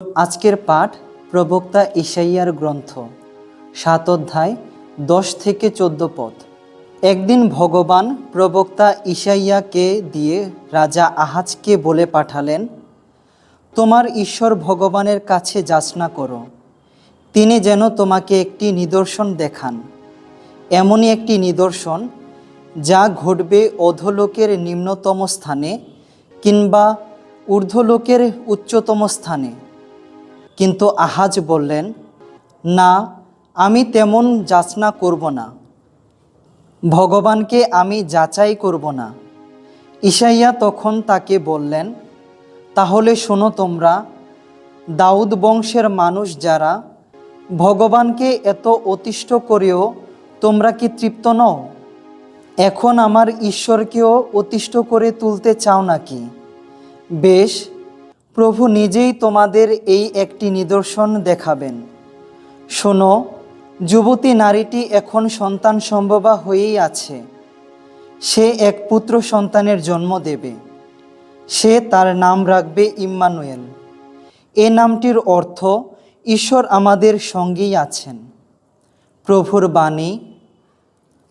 আজকের পাঠ প্রবক্তা ইসাইয়ার গ্রন্থ, সাত অধ্যায়, দশ থেকে চোদ্দ পদ। একদিন ভগবান প্রবক্তা ইসাইয়াকে দিয়ে রাজা আহাজকে বলে পাঠালেন, তোমার ঈশ্বর ভগবানের কাছে যাচনা করো। তিনি যেন তোমাকে একটি নিদর্শন দেখান। এমনই একটি নিদর্শন যা ঘটবে অধলোকের নিম্নতম স্থানে কিংবা ঊর্ধ্বলোকের উচ্চতম স্থানে। কিন্তু আহাজ বললেন, না, আমি তেমন যাচনা করব না। ভগবানকে আমি যাচাই করব না। ইসাইয়া তখন তাকে বললেন, তাহলে শোনো তোমরা, দাউদ বংশের মানুষ যারা, ভগবানকে এত অতিষ্ঠ করেও তোমরা কি তৃপ্ত নও? এখন আমার ঈশ্বরকেও অতিষ্ঠ করে তুলতে চাও নাকি? বেশ প্রভু নিজেই তোমাদের এই একটি নিদর্শন দেখাবেন। শোনো, যুবতী নারীটি এখন সন্তান সম্ভবা হয়েই আছে। সে এক পুত্র সন্তানের জন্ম দেবে। সে তার নাম রাখবে ইম্মানুয়েল। এ নামটির অর্থ, ঈশ্বর আমাদের সঙ্গেই আছেন। প্রভুর বাণী